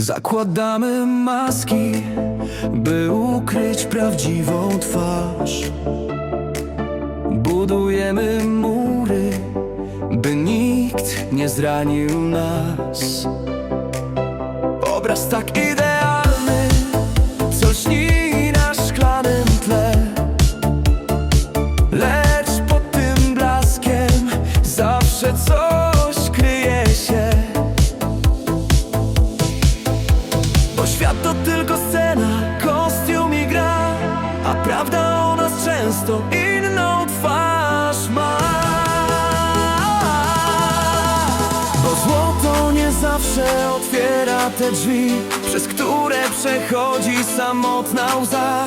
Zakładamy maski, by ukryć prawdziwą twarz. Budujemy mury, by nikt nie zranił nas. Obraz tak idealny, co lśni świat to tylko scena, kostium i gra A prawda o nas często inną twarz ma. Bo złoto nie zawsze otwiera te drzwi Przez które przechodzi samotna łza.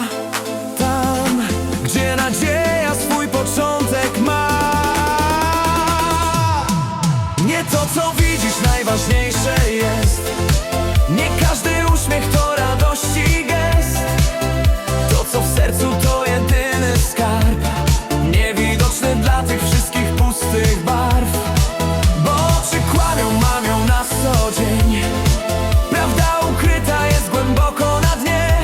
Tam, gdzie nadzieja swój początek ma. Nie to co pustych barw Bo oczy kłamią, mamią na co dzień? Prawda ukryta jest głęboko na dnie.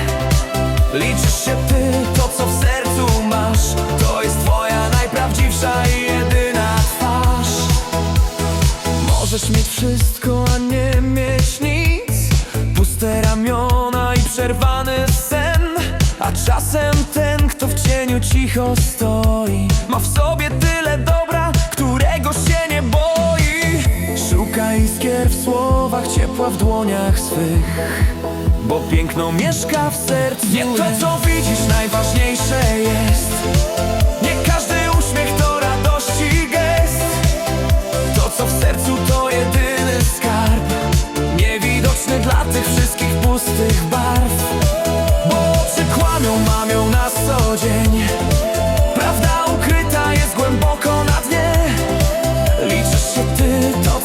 Liczysz się ty, to co w sercu masz. To jest twoja najprawdziwsza i jedyna twarz. Możesz mieć wszystko, a nie mieć nic. Puste ramiona i przerwany sen. A czasem ten, kto w cieniu cicho stoi Ma w sobie tyle dobra, którego się nie boi. Szukaj iskier w słowach, ciepła w dłoniach swych. Bo piękno mieszka w sercu. Nie to co widzisz najważniejsze jest. Nie każdy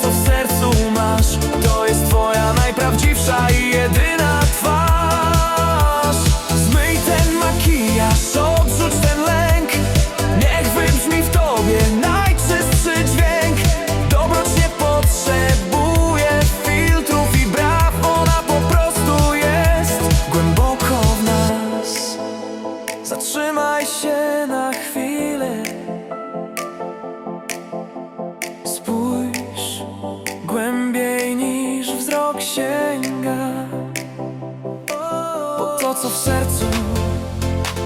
co w sercu masz. To jest twoja najprawdziwsza i jedyna sięga. Bo to co w sercu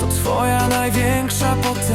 to twoja największa potęga